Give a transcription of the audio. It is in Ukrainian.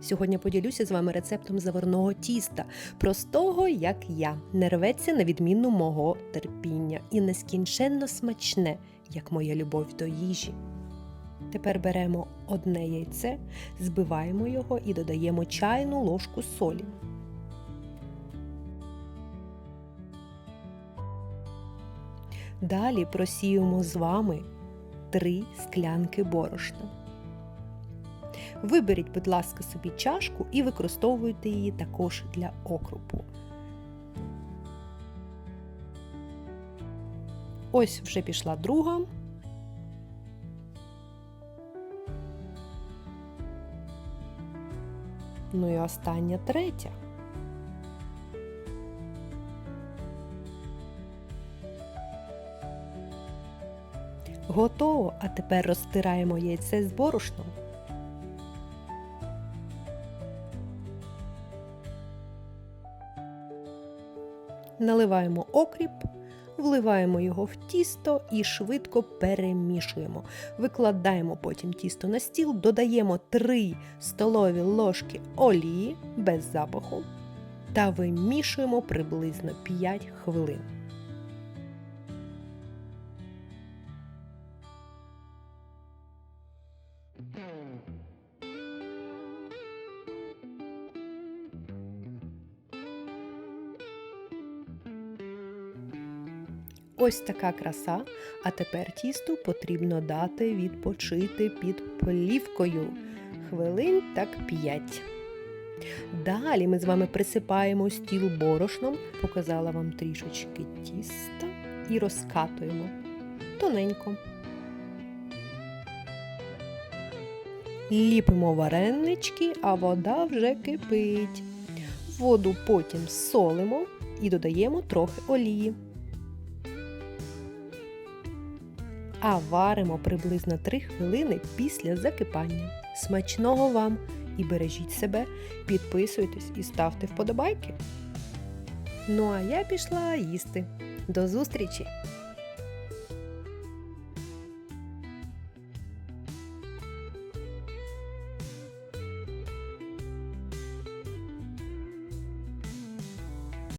Сьогодні поділюся з вами рецептом заварного тіста, простого, як я, не рветься на відміну мого терпіння і нескінченно смачне, як моя любов до їжі. Тепер беремо одне яйце, збиваємо його і додаємо чайну ложку солі. Далі просіємо з вами 3 склянки борошна. Виберіть, будь ласка, собі чашку і використовуйте її також для окропу. Ось вже пішла друга. Ну і остання третя. Готово, а тепер розтираємо яйце з борошном. Наливаємо окріп, вливаємо його в тісто і швидко перемішуємо. Викладаємо потім тісто на стіл, додаємо 3 столові ложки олії без запаху та вимішуємо приблизно 5 хвилин. Ось така краса. А тепер тісту потрібно дати відпочити під плівкою хвилин так 5. Далі ми з вами присипаємо стіл борошном, показала вам трішечки тіста і розкатуємо тоненько. Ліпимо варенички, а вода вже кипить. Воду потім солимо і додаємо трохи олії. А варимо приблизно 3 хвилини після закипання. Смачного вам і бережіть себе, підписуйтесь і ставте вподобайки. Ну а я пішла їсти. До зустрічі!